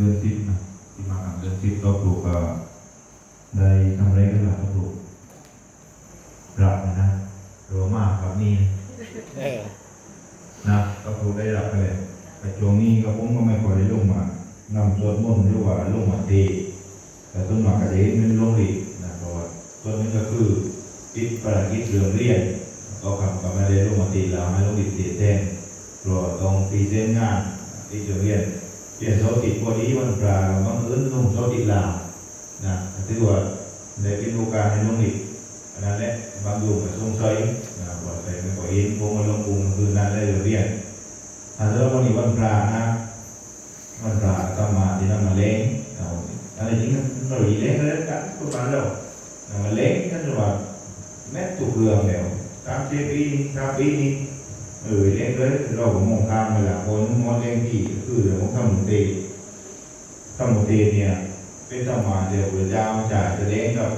เดือนสิบนะที่มากับเดือนสิบก็ปลูกก็ได้ทำอะไรกันล่ะก็ปลูกรับนะนะโรมากับนี่เออนะก็ปลูกได้รับไปเลยแต่ช่วงนี้ก็ผมก็ไม่ค่อยได้ลงมานำสวดมนต์หรือว่าลงมาตีแต่ต้นหมากกระเด็นมันลงอีกนะเพราะว่าต้นนี้ก็คือติดประกิจเรื่องเรียนก็คำก็ไม่ได้ลงมาตีแล้วให้ลงติดเตียแทนรอต้องตีเส้นงานที่จะเรียน เปลี่ยนโซติดพอดีวันปลาบางเอิญนุ่งโซติลานะถือว่าได้เป็นโอกาสในนุ่งอีกอันนั้นแหละบางอยู่กับทรงใช้นะบอกไปไม่ก่อยเองพวกมันลงกรุงคือนั้นได้เรียนถ้าเริ่มวันนี้วันปลานะวันปลาก็มาที่นั่นมาเล้งเอาอะไรจริงๆเราอีเล้งเลยกันทุกวันเรามาเล้งกันจะว่าแม่ตุกเรืองแล้วตามเจปีตามปีนี้ เออเลี้ยงเลยเราก็มองข้ามไปละคนมองเลี้งที่ก็คือเรื่องของธรรมเตธรรมเตเนี่ยเป็นธรรมาเดียวพระเจ้าจะจะเลี้ยงกับ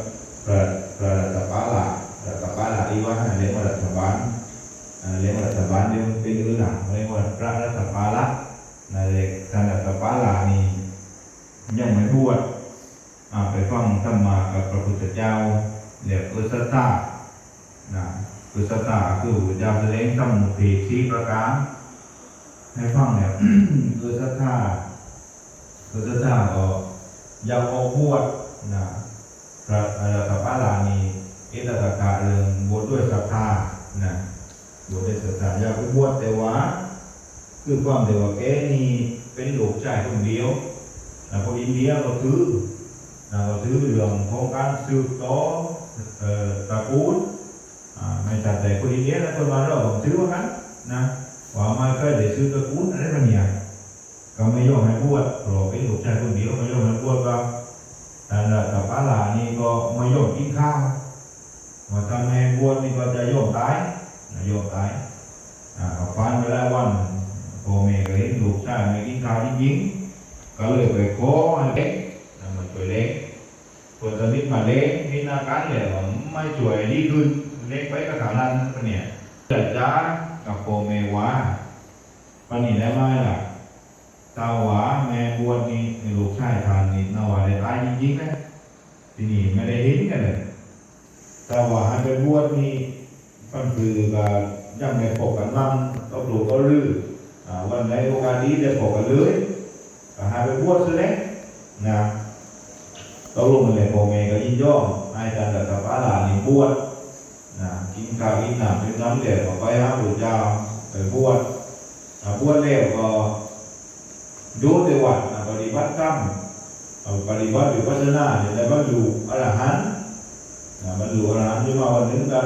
พระพระรัตปาละรัตปาละที่ว่าเลี้ยงว่ารัฐบาลเลี้ยงว่ารัฐบาลเลี้ยงเป็นอื่นหลังเลี้ยงว่าพระรัตปาละนั่นเองท่านรัตปาละนี่ยังไม่บวชอ่าไปฟังธรรมากับพระพุทธเจ้าเรียกเออสตานะ คือสตาคืออยากแสดงธรรมทีสีประการ ให้ฟังเนี่ยคือสัทธาคือสัทธาก็อยากออกบวชนะพระอรหัตปาลานีเอตตะกะเรื่องบวชด้วยศรัทธานะบวชด้วยศรัทธาอยากไปบวชแต่ว่าคือความแต่ว่าแกนี่เป็นหลูกชายคนเดียวนะคนอินเดียก็ถือนะก็ถือเรื่องของการสืบต่อตระกูล อ่าไม่จัดแต่คนอินเดียนะคนมาเราผมถือว่างั้นนะว่าม่เคยได้ซื้อตระกูลอะไรแบบเนี้ยก็ไม่ยอมให้บวชเพราะเป็นลูกชายคนเดียวไม่ยอมให้บวชก็แต่ละแต่ป้าหลานี่ก็ไม่ยอมกินข้าวว่าถ้าไม่ให้บวชนี่ก็จะยอมตายนะยอมตายอ่าฟันไปแล้ววันพ่อแม่ก็เห็นลูกชายไม่กินข้าวจริงก็เลยไปขอให้เล็กนะมันช่วยเล็กคนสนิทมาเล็กมีอาการเลยว่าไม่ช่วยดีขึ้น เล็กไปก็ถามนั้นปะเนี่ยจัดจ้ากับโปเมวาปะนี่ได้ไหมล่ะตาหวาแม่บวชนี่ลูกชายทานนี่นาวาได้ตายจริงๆนะที่นี่ไม่ได้เห็นกันเลยตาหวาไปบวชนี่ก็คือก็ยังไม่พบกันมั่งก็ปลูกก็ลืออ่าวันไหนโอกาสดีได้พบกันเลยก็ห้ไปบวชซะแล้วนะตกลงกันเลยโปเมก็ยินยอมให้อาจารย์กับพระหลานนี่บวช นะกินข้าวกินน้ำเป็นน้ำเดือดก็ไปหาพระเจ้าไปบวชอ่าบวชแล้วก็อยู่ในวัดปฏิบัติธรรมปฏิบัติวิปัสสนาเนี่ยได้บรรลุอรหันต์บรรลุอรหันต์ที่มาวันนึงก็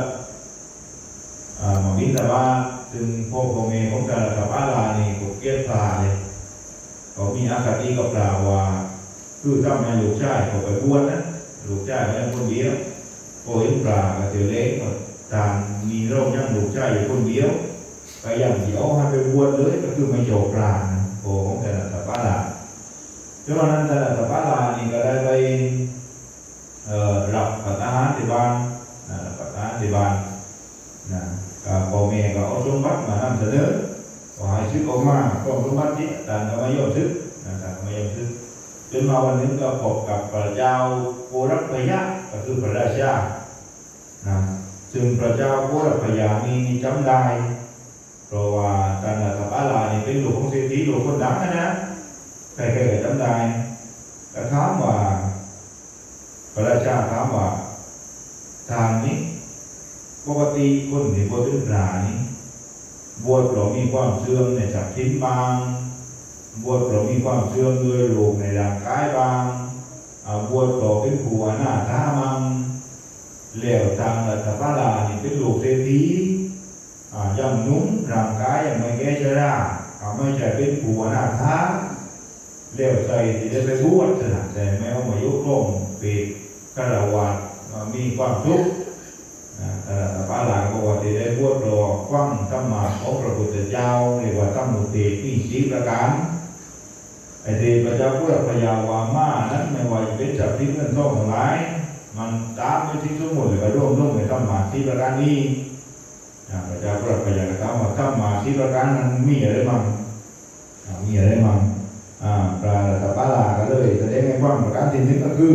อ่ามาบิณฑบาตถึงพ่อพ่อแม่ของแต่ละกับอาลานี่ก็เกลียดปลาเลยก็มีอากาศที่กับปลาว่า คือทำให้ลูกชายเขาไปบวชนะลูกชายไม่คนเดียวโอ้ยปลาก็เตียวเล็กก็ตามมีโรคยังลูกชายอยู่คนเดียว ก็อย่างเดียวให้ไปบวชเลยก็คือไม่โจกปลานะโอ้ของแต่ละตะปาลาเพราะฉะนั้นแต่ละตะปาลานี่ก็ได้ไปเอ่อรับปัตตาหารที่บ้านนะปัตตาหารที่บ้านนะก็พ่อแม่ก็เอาสมบัติมานำเสนอขอให้ซึกออกมาก็สมบัตินี้แต่ก็ไม่ยอมซึกนะครับไม่ยอมซึกจนมาวันนึงก็พบกับพระเจ้าโกรพยะก็คือพระราชา ซึ่งพระเจ้าโกรพยามีจำได้เพราะว่าการรัฐบาลานี่เป็นลูกของเศรษฐีลูกคนดังนะนะใครๆก็จำได้ก็ถามว่า พระราชาถามว่าทางนี้ปกติคนที่บวชเป็นพระนี้บวชเรามีความเสื่อมในจักทิ้นบาง บวชเรามีความเชื่อมด้วยโรคในร่างกายบางบวชเพราเป็นผู้อนาถามัง แล้วทางรัฐบาลานี่เป็นลูกเศรษฐีอ่ายังนุ่มร่างกายยังไม่แก่ชราอ่าไม่ใช่เป็นผู้อนาถาแล้วใจที่ได้ไปบวชขนาดแต่แม้ว่ามายุคลงปีกระวาดมีความทุกข์นะแต่รัฐบาลาก็ว่าที่ได้บวชรอฟังธรรมะของพระพุทธเจ้าเรียกว่าธรรมุติมีสีประการไอ้ที่พระเจ้าพุทธพยาวามานั้นไม่ว่าจะเป็นจับทิ้งเงินทองทั้งหลาย มันตามไปทิ้งสมมุติเลยก็ร่วมร่วมไปทำมาที่ประการนี้อ่าพระเจ้าพุทธพยากรรมว่าทำมาที่ประการนั้นมีอะไรมั่งมีอะไรมั่งอ่าปลาตะปาลาที่หนึ่งก็คือ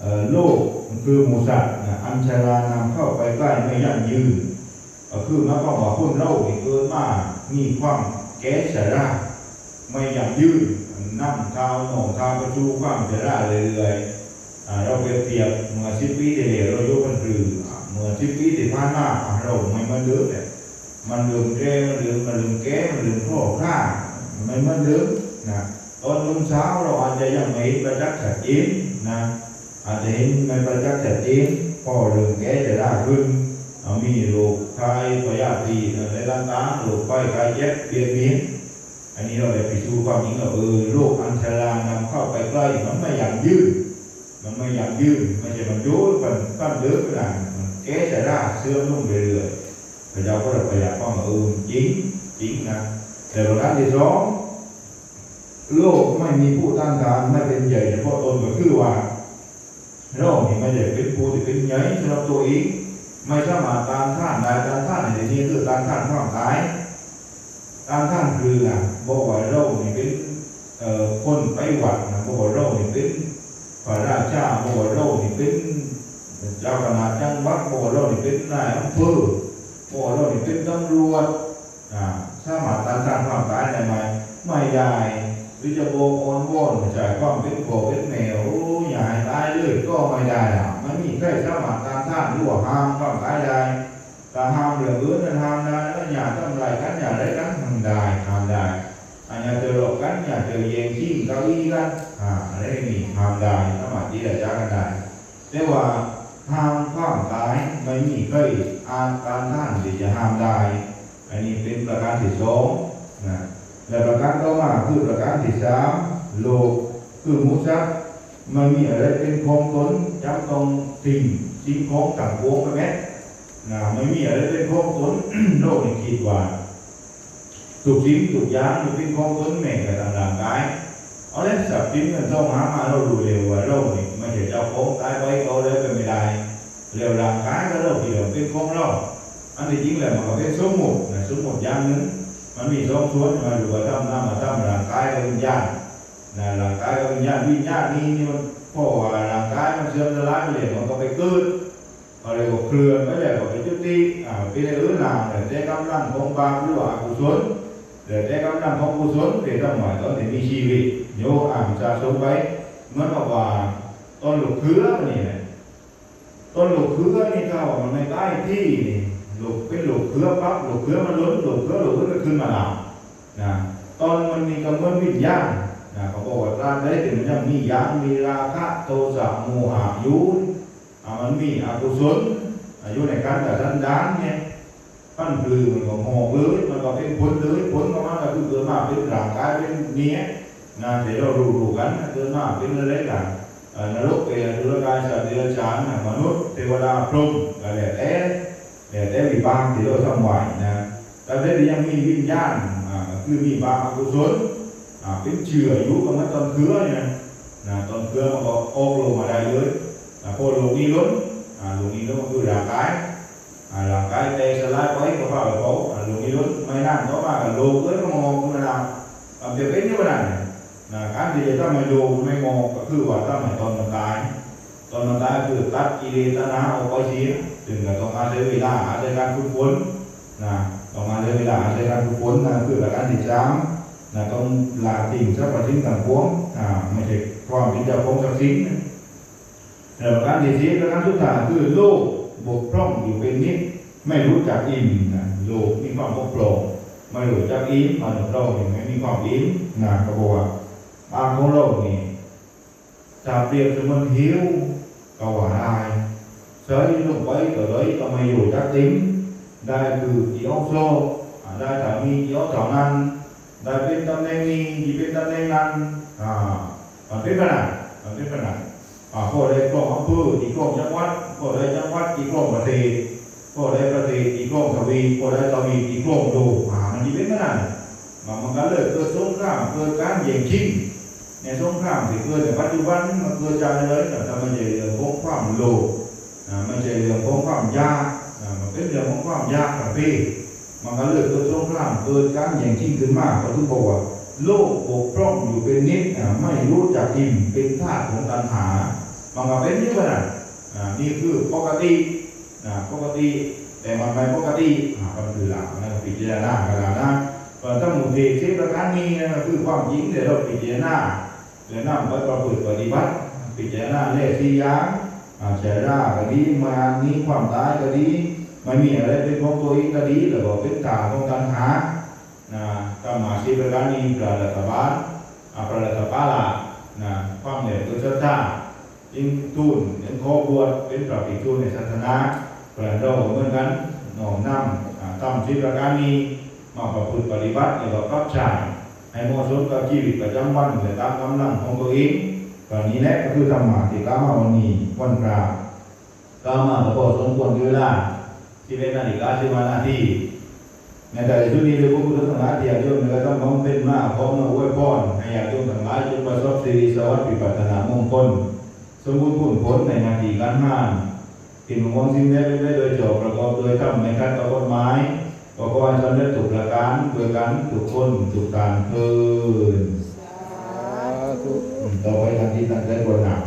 เอ่อโรคคือมูสัตว์นะอัญชารานำเข้าไปใกล้ไม่ยั่งยืนก็คือมายความว่าคนเรานี่เกิดมามีความแก่ชราไม่ยั่งยืนน้ำข้าหนองข้าประจูความชราเรื่อย เปรียบเมื่อสิบปีที่แล้วเรายกมันคืออ่าเมื่อสิบปีที่ผ่านมาอ่าเราไม่เหมือนเดิมเลยมันลืมแก่มันลืมมันลืมแก่มันลืมพ่อข้าไม่เหมือนเดิมนะตอนรุ่งเช้าเราอาจจะยังไม่ประจักษ์ชัดเจนนะอาจจะเห็นไม่ประจักษ์ชัดเจนพอเรื่องแก่จะได้ขึ้นอ่ามีโรคไข้พยาธิอะไรต่างๆโรคไข้ไข้เจ็บเบียดเบียนอันนี้เราได้ไปสู่ความจริงว่าเออโรคอันตรายนำเข้าไปใกล้มันไม่อย่างยืน มันไม่อย่างยืนไม่ใช่มันโยนมันตั้งเดือดขนาดมันแก่จะได้เสื่อมลงเรื่อยๆพระเจ้าก็เลยประหยัดความว่าเออจริงจริงนะแต่ประการที่สองโลกไม่มีผู้ต้านทานไม่เป็นใหญ่เฉพาะตนก็คือว่าโลกนี่ไม่ใช่เป็นผู้ที่เป็นใหญ่สำหรับตัวเองไม่สามารถตามท่านได้ตามท่านในที่นี้คือตามท่านความตายตามท่านคืออะบอกว่าโลกนี่เป็นเอ่อคนไปหวัดนะบอกว่าโลกนี่เป็น พระราชาบอกว่าโลนี่เป็นเจ้าคณะจังหวัดบอกว่าโลนี่เป็นนายอำเภอบอกว่าโลนี่เป็นตำรวจอ่าสามารถตามท่านความตายได้ไหมไม่ได้หรือจโบโอนโวนจ่ายความเป็นโบเป็นแมวโอ้ยอย่าให้ตายเลยก็ไม่ได้อะมันมีใครสามารถตามท่านรือว่าห้ามความตายได้ถ้าห้ามเรื่องอื่นนั้นห้ามได้แล้วอย่าทำลายกันอย่าได้กันทำได้ห้ามได้อันอย่าเจอ อย่าเจอเย็นชิงเกาอี้กันอ่าอะไรนี่ห้ามได้สมารถที่จะจ้ากันได้แต่ว่าห้ามความตายไม่มีใครอ่านการท่านที่จะห้ามได้อันนี้เป็นประการที่สองนะและประการต่อมาคือประการที่สามโลกคือมุสักมันมีอะไรเป็นของตนจำต้องสิ่งสิ่งของต่างพวงไปไหมนะไม่มีอะไรเป็นของตนโลกนี่คิดว่า ทุกสิ่งทุกย่างมันเป็นของตนแม่กับทางร่างกายเอาเล่นสับสิ่งมันต้องหามาเราดูเร็วว่าโลกนี่ไม่ใช่เจ้าของตายไว้เขาเลยเป็นไม่ได้เร็วร่างกายก็เราเดียวเป็นของเราอันที่จริงแล้วมันก็เป็นสมมุตินะสมมุติอย่างหนึ่งมันมีสองส่วนมาดูว่าทำน้ำมาทำร่างกายกับวิญญาณนะร่างกายกับวิญญาณวิญญาณนี่นี่มันพราะว่าร่างกายมันเสื่อมสลายไปเลยมันก็ไปเกิดอะไรก็เคลื่อนไปเลยก็ไปจุติอ่าเป็นอะไรอื่นนแต่ได้กำลังของบาปหรือว่ากุศล แต่ได้กำลังของกุศลเดี๋ยวต้องหมายตอนที่มีชีวิตโยอ่านสะสมไปเมื่อนกับว่าต้นหลูกเขือนี่แหละต้นหลูกเขือนี่ถ้าว่ามันไม่ได้ที่นี่หลูกเป็นหลูกเครือปั๊บหลูกเครือมันล้นหลูกเครือหลูกเครือก็ขึ้นมาแล้วนะตอนมันมีกำเนิดวิญญาณนะเขาบอกว่าตราบใดที่มันยังมียางมีราคะโทสะโมหะอยู่อ่ามันมีอกุศลอายุในการแต่ดันดานเนี่ย ปั้นคือมันก็หอกเลยมันก็เป็นผลเลยผลของมันก็คือเกิดมาเป็นร่างกายเป็นเนี้ยนะเดี๋ยวเราดูดูกันนะเกิดมาเป็นอะไรกันเอ่อนรกเปรตดุรกายสัตว์เดรัจฉานนะมนุษย์เทวดาพรหมอะไรแต่แต่แต่วิบากที่เราทำไหวนะแต่ได้ยังมีวิญญาณอ่าคือมีบาปอกุศลอ่าเป็นเชื่ออยู่กับมันตอนเครือเนี่ยนะตอนเครือมันก็ออกลงมาได้เลยนะพอลงนี้ล้นอ่าลงนี้ล้นก็คือร่างกาย อ่าร่างกายเตะสลายไปก็พาไปเขาอ่าลงนี้ล้นไม่นั่นก็มากับโลกเลยก็มองขึ้นมาดาวอ่าจะเป็นยังไงนั่นนะการที่จะทำให้โลกไม่มองก็คือว่าทำให้ตอนมันตายตอนมันตายคือตัดกิเลสตัณหาออกไปเสียซึ่งก็ต้องอาศัยเวลาอาศัยการฝึกฝนนะต้องอาศัยเวลาอาศัยการฝึกฝนนะคือการที่สามนะต้องละทิ้งทรัพย์สินต่างพวงอ่าไม่ใช่ความเป็นเจ้าของทรัพย์สินนะแล้วหลัการที่สี่หลักการสุดท้ายคือโลก บกพร่องอยู่เป็นนิดไม่รู้จักอิ่มนะโลกมีความบกพร่องไม่รู้จักอิ่มมันเราเห็นไหมมีความอิ่มนะก็บอกว่าอาของเรานี่จาเปรียบเสมือนหิวก็ว่าได้เฉยลงไปก็เลยก็ไม่อยู่จักติ้มได้คือเกี่ยวโซได้ถามีเกี่ยวแถนั้นได้เป็นตำแหน่งนี้ที่เป็นตำแหน่งนั้นอ่ามันเป็นปัญหามันเป็นปัญหอ่าพอได้ก็ำเภอตีกลมจังหวัดก็ได้จังหวัดตีกลมประเทศก็ได้ประเทศตีกลมทวีก็ได้ทวีตีกลมดูหามันยิ่งเป็นขนาดมันมันก็เลยเกิดสงครามเกิดการแย่งชิงในสงครามที่เกิดในปัจจุบันมันเกิดจากอะไรแต่มันจะเรื่องของความโลภมันจะเรื่องของความยากมันเป็นเรื่องของความยากกับพี่มันก็เลยเกิดสงครามเกิดการแย่งชิงขึ้นมากก็ทุกบอกว่าโลกปกป้องอยู่เป็นนิดไม่รู้จักอิ่มเป็นธาตุของตัณหา มันก็เป็นนี่ขนาดอ่านี่คือปกตินะปกติ แต่มันไม่ปกติก็คือหลักนะพิจารณากันแล้วนะทั้งหมดที่สิบประการนี้นะคือความจริงเดี๋ยวเราพิจารณาเดี๋ยวนำไปประพฤติปฏิบัติพิจารณาเลขสี่ยางเฉราก็ดีมานี้ความตายก็ดีไม่มีอะไรเป็นของตัวเองก็ดีแล้วก็เป็นทาของตัณหานะก็มาสิประการนี้ประรับาลอ่าประรัฐบาลานะความเหนื่อยก็จะท่า ยิ่งทุนยิ่งขอบวชเป็นพระภิกษุในศาสนาเประเราเหมือนกันน้อมนำอ่าตามสิประการนี้มาประพฤติปฏิบัติแล้วก็ปรับใช้ให้เหมาะสมกับชีวิตประจำวันและตามกำลังของตัวเองตอนนี้แหละก็คือธรรมะที่กล่าวมาวันนี้วันพระกล่าวมาก็พอสมควรเวลาที่เป็นนาฬิกาสิบนาทีในแต่ละชุดนี้ด้วยพระพุทธทั้งหลายที่อยากโยมในกระทำของเป็นมาพร้อมมาอวยพรให้อยากโยมทั้งหลายจงประสบสิริสวัสดิ์ปิปัตนามงคล สมุนรณ์ผลผลในนาทีกันห้านกินขงมอสิ่งใดไม่ได้โดยจบประกอบโดยทมในการตอกไม้ประกอบจนได้ถูกประการโดยการถูกคนถูกการเพิ่นต่อไปทางที่ตั้งใจบนหนัก